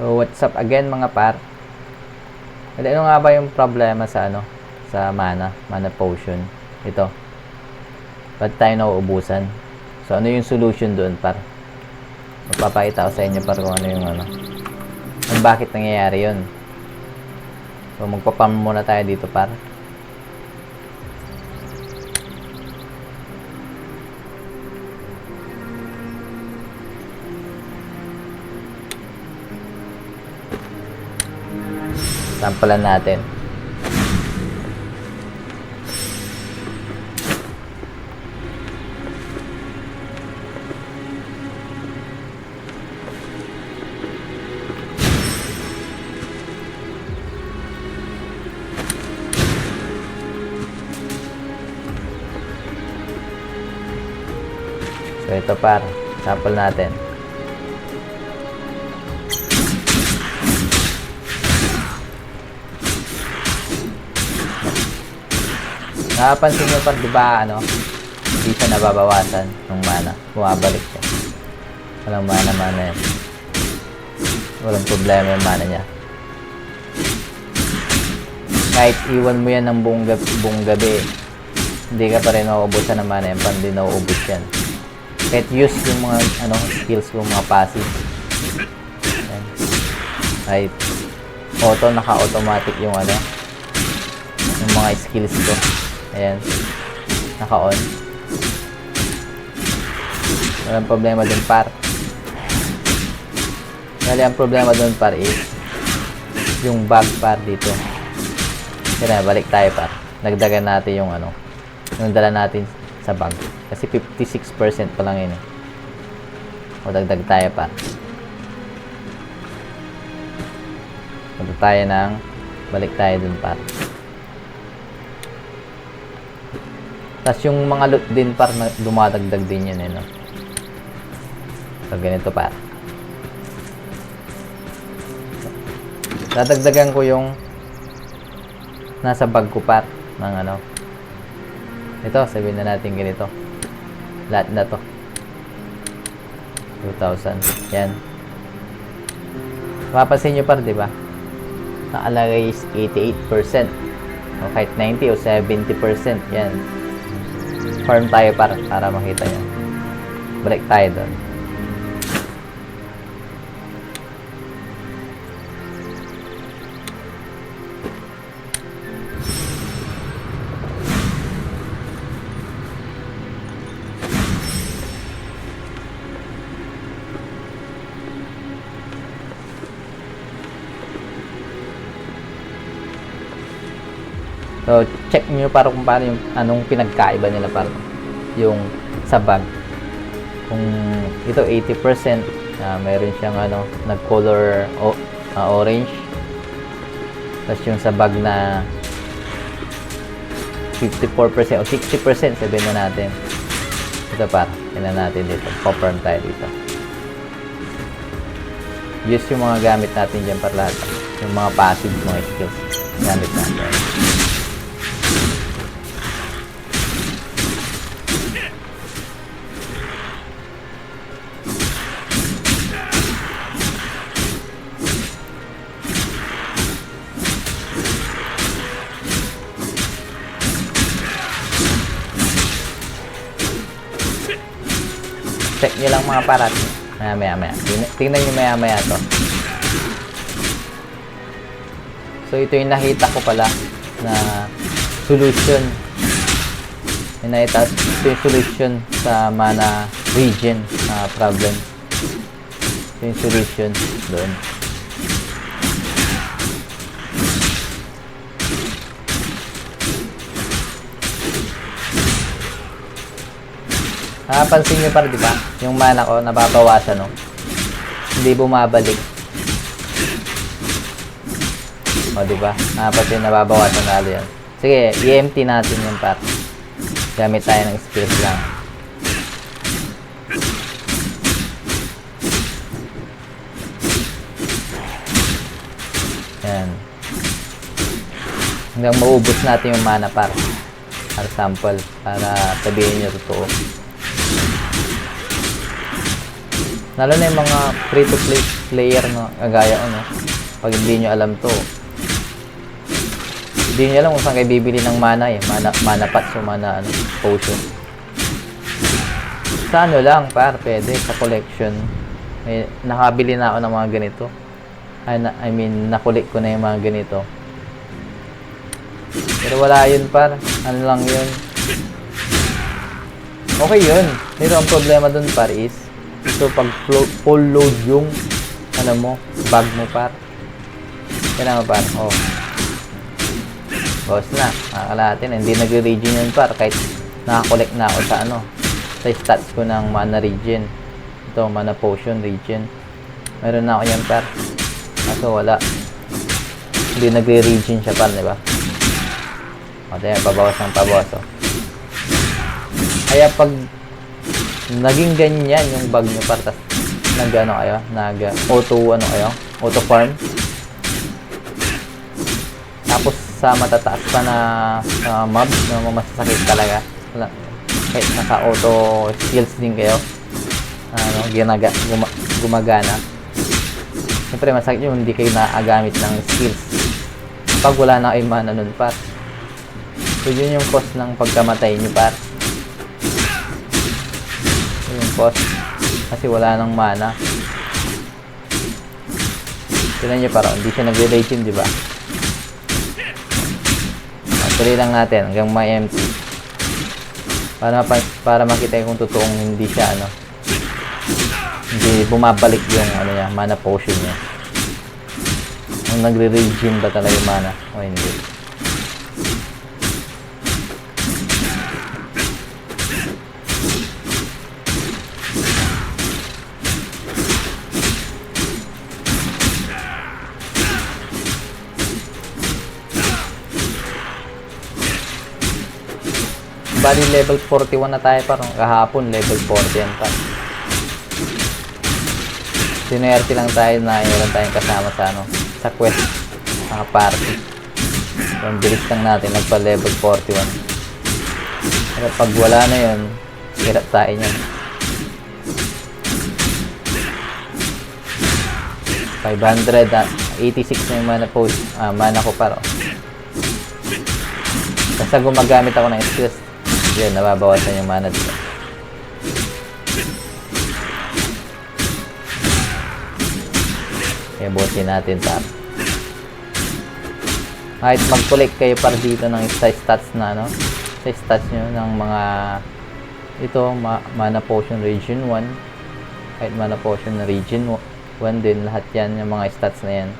So, what's up again mga par? Ano ano nga ba yung problema sa ano? Sa mana, mana potion. Ito. Ba't tayo nauubusan? So, ano yung solution doon par? Magpapakita ko sa inyo par kung ano yung ano. Kung bakit nangyayari yun. So, magpapam muna tayo dito par. Sampalan natin. So ito par, sample natin. Nakapansin nyo pa, di ba, ano, hindi siya nababawasan ng mana. Bumabalik siya. Walang mana, mana yan. Walang problema yung mana niya. Kahit iwan mo yan ng buong gabi, buong gabi hindi ka pa rin nauubusan ng mana yan, pandi nauubos yan. Kahit use yung mga, ano, skills ko, mga passive. Yan. Kahit auto, naka-automatic yung, ano, yung mga skills ko. Ayan. Naka-on. Walang problema dun par. Kali ang problema dun par is yung bug par dito. Kaya balik tayo par. Nagdagan natin yung ano. Yung dala natin sa bag. Kasi 56% pa lang yun eh. O dagdag tayo par. Punta tayo ng balik tayo dun par. Tapos yung mga loot din par dumadagdag din yun eh, no? So, ganito par. Dadagdagan ko yung nasa bag ko par ng ano. Ito, sabihin na natin ganito. Lahat na to. 2,000. Yan. Mapapansin nyo par, di ba? Nakalagay is 88%. O kahit 90 o 70%. Yan farm tayo para para makita nyo. Balik tayo doon. Nyo para kung paano yung anong pinagkaiba nila para yung sa bag. Kung ito 80%, ah meron siyang ano, nag-color o, ah, orange. Tapos yung sa bag na 54% o 60% sabihin na natin. Ito pa, tingnan natin dito. Confirm tayo dito. Use yung mga gamit natin dyan para lahat. Yung mga passive, mga skills. Gamit natin. Check nyo lang mga parat. Maya maya maya. Tingnan, nyo maya maya to. So ito yung nakita ko pala na solution. Yung nakita, ito yung solution sa mana region na problem. Ito yung solution doon. Nakapansin nyo pa, di ba? Yung mana ko, nababawasan, no? Hindi bumabalik. O, di ba? Nakapansin, nababawasan na yan. Sige, i-empty natin yung par. Gamit tayo ng space lang. Yan. Hanggang maubos natin yung mana par. Para sample. Para sabihin nyo totoo. Lalo na yung mga free-to-play player no, kagaya ko, no? Pag hindi nyo alam to, hindi nyo alam kung saan kayo bibili ng mana eh. Mana, mana pots o mana ano, potion. Sa ano lang, par, pwede, sa collection. Eh, nakabili na ako ng mga ganito. I, na, I mean, nakulik ko na yung mga ganito. Pero wala yun, par. Ano lang yun. Okay yun. Pero ang problema dun, par, is so pag full load yung ano mo, bag mo, par. Kailangan, par. Oh. Boss na. Nakakalati na. Hindi nagre-regen yun, par. Kahit nakakolect na ako sa ano, sa stats ko ng mana regen. Ito, mana potion regen. Meron na ako yan, par. Kaso wala. Hindi nagre-regen siya, par, di ba? O, tayo, pabawas ng pabawas, oh. Kaya pag naging ganyan yung bag nyo, par, tas nag, ano kayo, nag, auto, ano kayo, auto farm. Tapos sa matataas pa na uh, mobs na masasakit talaga. Kahit naka-auto skills din kayo. Ano, ginaga, guma, gumagana. Siyempre masakit yung hindi kayo naagamit ng skills. Pag wala na kayo mana nun, par. So yun yung cost ng pagkamatay nyo, par. Cost. Kasi wala nang mana. Tignan nyo parang hindi siya nagre-rating, di ba? Ah, Tuloy lang natin hanggang may empty. Para, mapa- para makita kung totoong hindi siya ano. Hindi bumabalik yung ano niya, mana potion niya. Kung nagre-regime ba talaga yung mana o hindi. Bali level 41 na tayo parang kahapon level 40 yan pa. Sinuwerte lang tayo na meron tayong kasama sa ano, sa quest, mga party. Yung bilis lang natin, nagpa level 41. Pero pag wala na yun, hirap tayo niyan. 500 at 86 na yung mana post, ah, mana ko para. Basta gumagamit ako ng skills, yun, nababawasan yung mana dito. Busin natin tap. Kahit mag-collect kayo para dito ng sa stats na ano, sa stats nyo ng mga ito, ma mana potion region 1 kahit mana potion na region 1 din, lahat yan, yung mga stats na yan.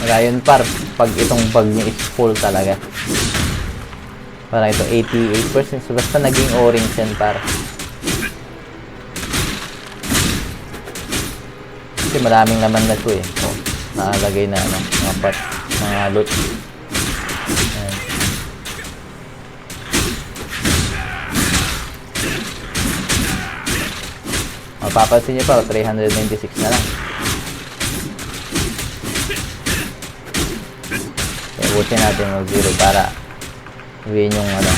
Kaya yun par, pag itong bag nyo is full talaga. Parang ito 88%. So basta naging orange yan par. Kasi maraming naman na to eh. So, nakalagay na ano, mga part, mga loot. Ayan. Mapapansin nyo pa, 396 na lang. Kaya butin natin mag zero para sabihin yung ano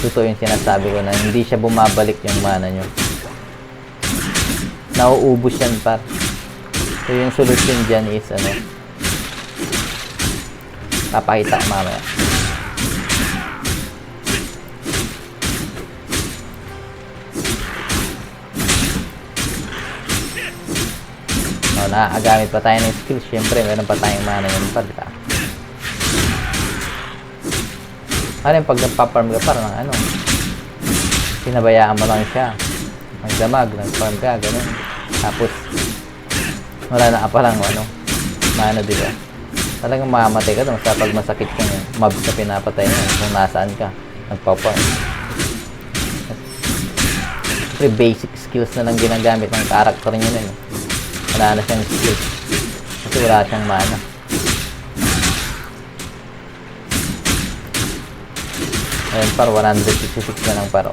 totoo yung sinasabi ko na hindi siya bumabalik yung mana nyo nauubos yan par. So yung solution dyan is ano papakita ko mamaya. No, nakakagamit pa tayo ng skills. Syempre meron pa tayong mana yun pa ano yung pag nagpa-farm ka parang ano pinabayaan mo lang siya magdamag, nag-farm ka, ganun tapos wala na ka palang ano mana di ba talagang mamamatay ka doon sa pag masakit yung mobs na pinapatay mo kung nasaan ka nagpa-farm Siyempre, basic skills na lang ginagamit ng character niya nun. Wala na siyang skills. Kasi wala siyang mana. Ayun, par 166 na lang paro.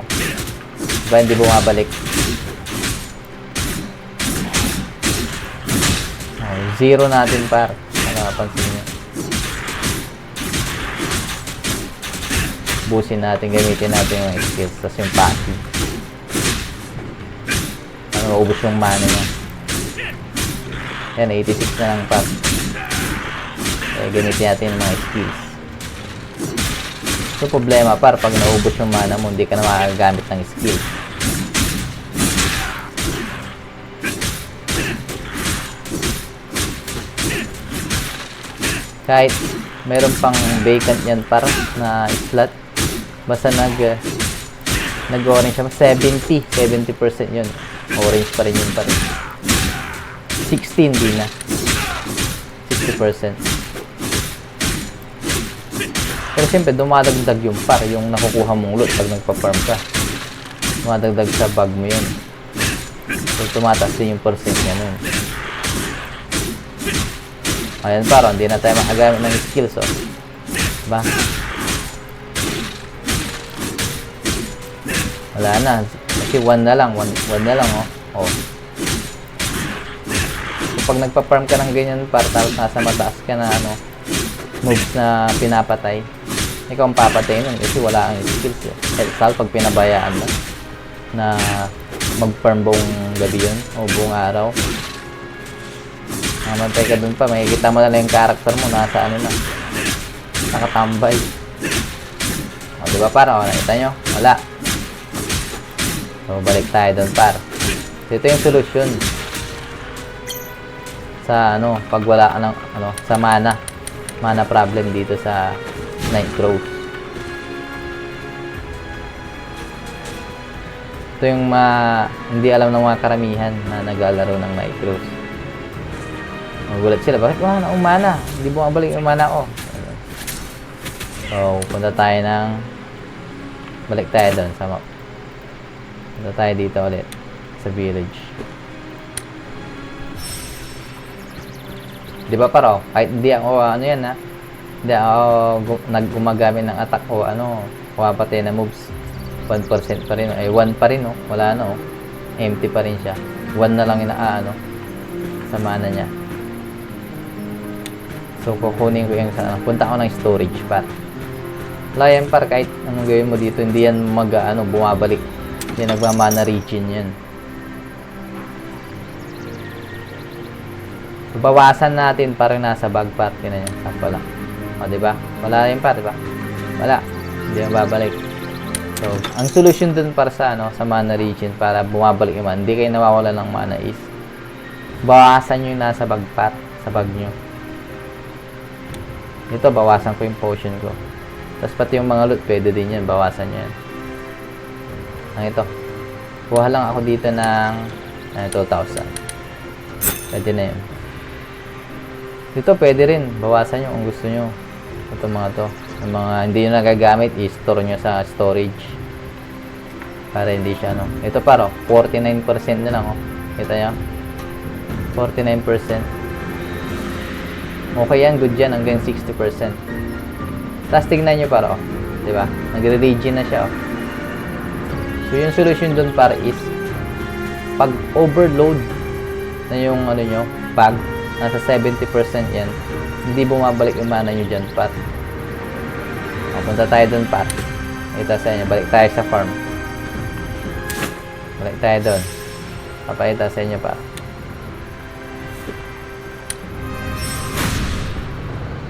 Diba hindi bumabalik? Ay, zero natin par. Nakapansin niyo. Busin natin, gamitin natin yung skills. Tapos yung passive. naubos yung mana niya. Yan, 86 na lang pa. Eh, gamitin natin yung mga skills. So, problema par, pag naubos yung mana mo, hindi ka na makagamit ng skill. Kahit meron pang vacant yan par na slot, basta nag uh, nag-orange siya, 70, 70% yun. Orange pa rin yun pa rin. 16 din na. 60%. Pero siyempre, dumadagdag yung par, yung nakukuha mong loot pag nagpa-farm ka. Dumadagdag sa bag mo yun. So, tumataas din yung percent niya nun. Ayan paro, hindi na tayo makagamit ng skills, oh. Diba? Wala na. Kasi 1 na lang, 1 na lang, oh. Oh. So, pag nagpa-farm ka ng ganyan, para tapos nasa mataas ka na, ano, moves na pinapatay, ikaw ang papatay nun kasi wala kang skills, eh. Eh, sal pag pinabayaan mo na mag-farm buong gabi yun o buong araw. Namantay ka dun pa, makikita mo na lang yung character mo, nasa ano na, nakatambay. O, di ba para? O, nakita nyo? Wala. So, balik tayo dun par. So, ito yung solusyon sa ano, pag wala ka ng, ano, sa mana. Mana problem dito sa Night Crows. Ito yung ma, hindi alam ng mga karamihan na naglalaro ng Night Crows. Magulat sila, bakit wala na umana? Hindi bumabalik yung mana ko. So, punta tayo ng balik tayo doon sa map. Punta tayo dito ulit sa village. Di ba paro? Kahit hindi ako ano yan ha. Hindi ako gu- naggumagamit ng attack o ano, pumapatay na moves. 1% pa rin. Eh, 1 pa rin oh. Wala na oh. Empty pa rin siya. 1 na lang inaano sa mana niya. So, kukunin ko yung sa, punta ako ng storage par. Wala yan par, kahit anong gawin mo dito, hindi yan mag, ano, bumabalik. Hindi nagmamana region yan. So, bawasan natin parang nasa bag par, yun na yan, sakto lang. O, di ba? Wala yan par, di ba? Wala. Hindi yan babalik. So, ang solution dun para sa, ano, sa mana region, para bumabalik yung mana, hindi kayo nawawala ng mana is, bawasan nyo yung nasa bag par, sa bag nyo. Ito, bawasan ko yung potion ko. Tapos pati yung mga loot, pwede din yan. Bawasan nyo yan. Ang ito. Kuha lang ako dito ng uh, 2,000. Pwede na yun. Dito, pwede rin. Bawasan nyo kung gusto nyo. Ito mga to. Yung mga hindi nyo nagagamit, i-store nyo sa storage. Para hindi siya, ano. Ito paro, 49% na lang, oh. Kita nyo? 49%. Okay yan, good yan, hanggang 60%. Tapos tignan nyo para, oh. Di ba? Nagre-regen na siya, oh. So, yung solution dun para is, pag overload na yung, ano nyo, bag, nasa 70% yan, hindi bumabalik yung mana nyo dyan, par. O, punta tayo dun, par. Ito sa inyo, balik tayo sa farm. Balik tayo dun. Papakita sa inyo, par.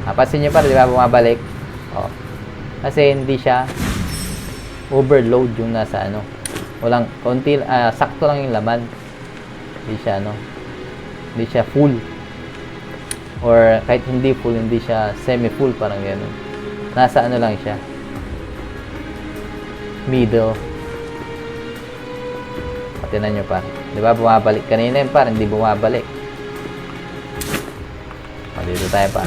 Napansin nyo pa, di ba, bumabalik? Oh. Kasi hindi siya overload yung nasa ano. Walang, konti, ah, sakto lang yung laman. Hindi siya ano, hindi siya full. Or kahit hindi full, hindi siya semi-full, parang gano'n. Nasa ano lang siya. Middle. Patinan nyo pa. Di ba, bumabalik. Kanina yun pa, hindi bumabalik. O, dito tayo pa.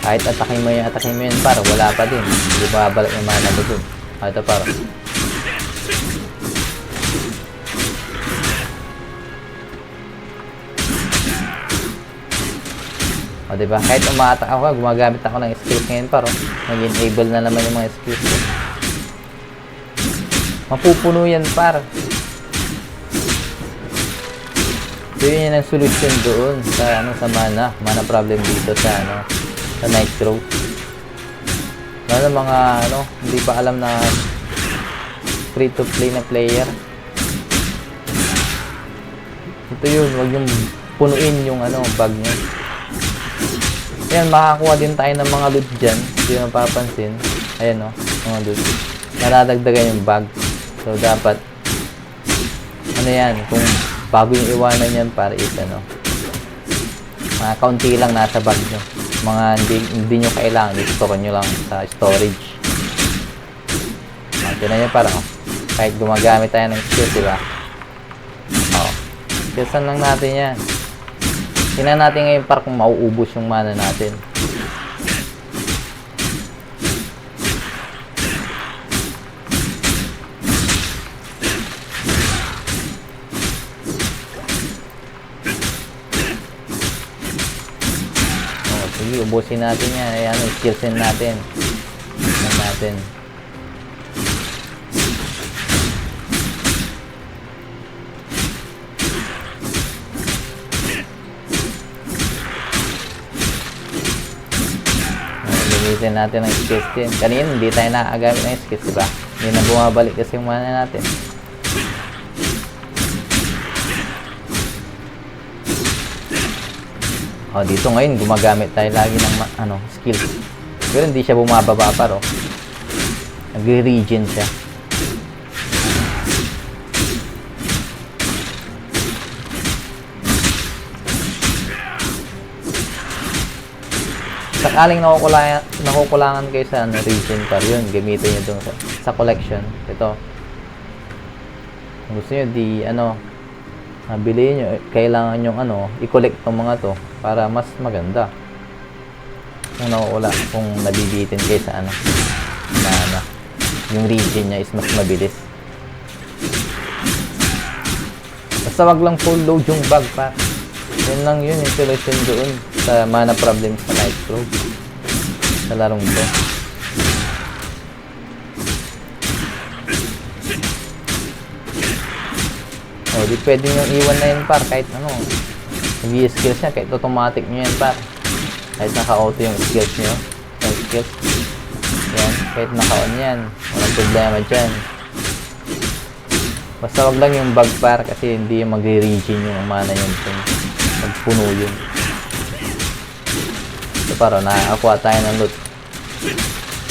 Kahit atakin mo yung atakin mo yun, par, wala pa din. Hindi babalik yung mo dun. Ah, ito, par. O, diba? Kahit umaatak ako, gumagamit ako ng skills ngayon, par. Oh. Nag-enable na naman yung mga skills ko. Mapupuno yan, par. So, yun yung solution doon sa, ano, sa mana. Mana problem dito sa, ano, sa night crow. Lalo mga ano, hindi pa alam na free to play na player. Ito yun, wag yung punuin yung ano, bag nyo. Ayan, makakuha din tayo ng mga loot dyan. Hindi nyo napapansin. Ayan o, mga loot. Naladagdagan yung bag. So, dapat, ano yan, kung bago yung iwanan yan para is ano, mga kaunti lang nasa bag nyo. Mga hindi, hindi nyo kailangan, i-store nyo lang sa storage. Ah, tinan nyo para, oh, kahit gumagamit tayo ng skill, di ba? Oh, skillsan lang natin yan. Tingnan natin ngayon para kung mauubos yung mana natin. Oh, sige, ubusin natin yan. Ayan, skillsin natin. Tingnan natin. Gamitin natin ang skills din. Kanina hindi tayo nakagamit ng skills, diba? Hindi na bumabalik kasi yung mana natin. Oh, dito ngayon gumagamit tayo lagi ng ano, skills. Pero hindi siya bumababa pa ro. Nagre-regen siya. Sakaling nakukulangan, nakukulangan kayo sa ano, region par yun, gamitin nyo dun sa, sa collection. Ito. Kung gusto nyo, di ano, nabili nyo, eh, kailangan yung ano, i-collect tong mga to para mas maganda. Kung nakukula, kung nabibitin kayo sa ano, na ano, yung region niya is mas mabilis. Basta wag lang full load yung bag pa. Yun lang yun, yung solution doon sa mana problem sa Nitro. Sa larong to. O, di pwede nyo iwan na yun par kahit ano. Yung skills niya, kahit automatic nyo yan par. Kahit naka-auto yung skills nyo. Yung skills. Yan, kahit naka-on yan. Walang problema dyan. Basta wag lang yung bug par kasi hindi yung magre-regen yung mana yun kung magpuno yun. Para nakakakuha tayo ng loot.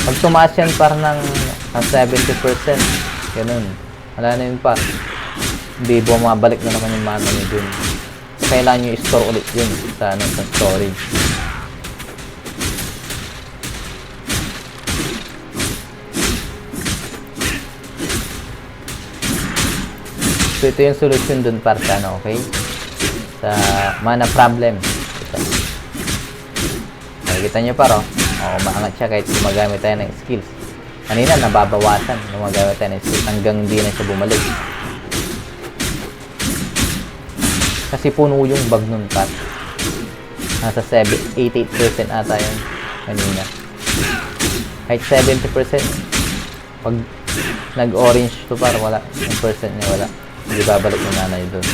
Pag tumaas yan par ng, ng 70%, ganun. Wala na yun par. Hindi bumabalik na naman yung mana nyo dun. Kailangan nyo i-store ulit yun sa, ano, sa storage. So ito yung solution dun para sa ano, okay? Sa mana problem. Nakikita nyo pa, oh. Oo, maangat siya kahit gumagamit tayo ng skills. Kanina, nababawasan. Gumagamit tayo ng skills hanggang hindi na siya bumalik. Kasi puno yung bag nun, Pat. Nasa 7, 88% ata yun. Kanina. Kahit 70%. Pag nag-orange to par, wala. Yung percent niya wala. Hindi babalik yung nanay doon.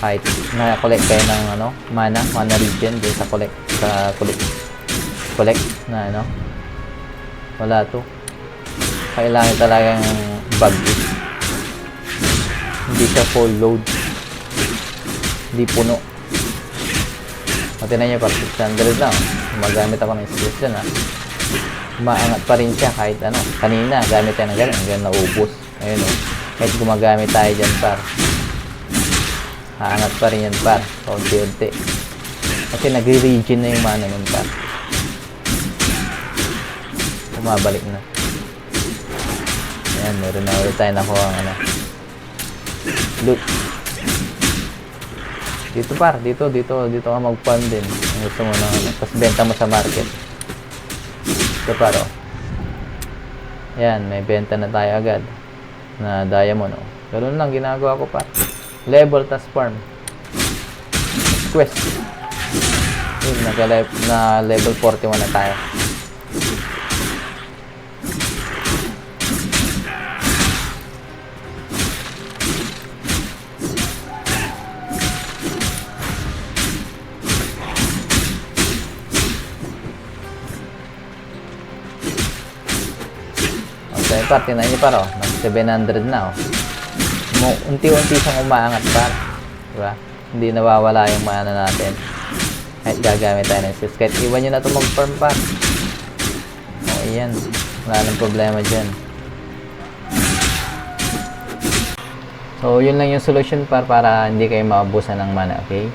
Kahit nakakolect kayo ng ano, mana, mana region dun sa collect, sa collect, collect na ano, wala to. Kailangan talagang bag. Hindi siya full load. Hindi puno. Pati na niya, parang 600 lang. Magamit ako ng skills dyan ha. Maangat pa rin siya kahit ano. Kanina, gamit tayo ng ganun hanggang naubos. Ayun o. Kahit gumagamit tayo dyan par. Haangat pa rin yan par. Kaunti-unti. Kasi nagre-regen na yung mana nun par. Bumabalik na. Ayan, meron na ulit tayo nakuha ang ano. Loot. Dito par, dito, dito, dito ka mag-farm din. Kung gusto mo na ano. Tapos benta mo sa market. Ito par oh. Yan, may benta na tayo agad. Na diamond oh. Ganun lang ginagawa ko par. Level tas farm. Quest. Yun, nag na level 41 na tayo. Okay, par, tinan niyo par, oh. 700 na, oh. Mo, unti-unti siyang umaangat, par. Diba? Hindi nawawala yung mana natin. Kahit gagamit tayo ng skills. Kahit iwan nyo na ito mag-farm, par. O, yan. Wala nang problema dyan. So, yun lang yung solution par para hindi kayo maabusan ng mana, okay?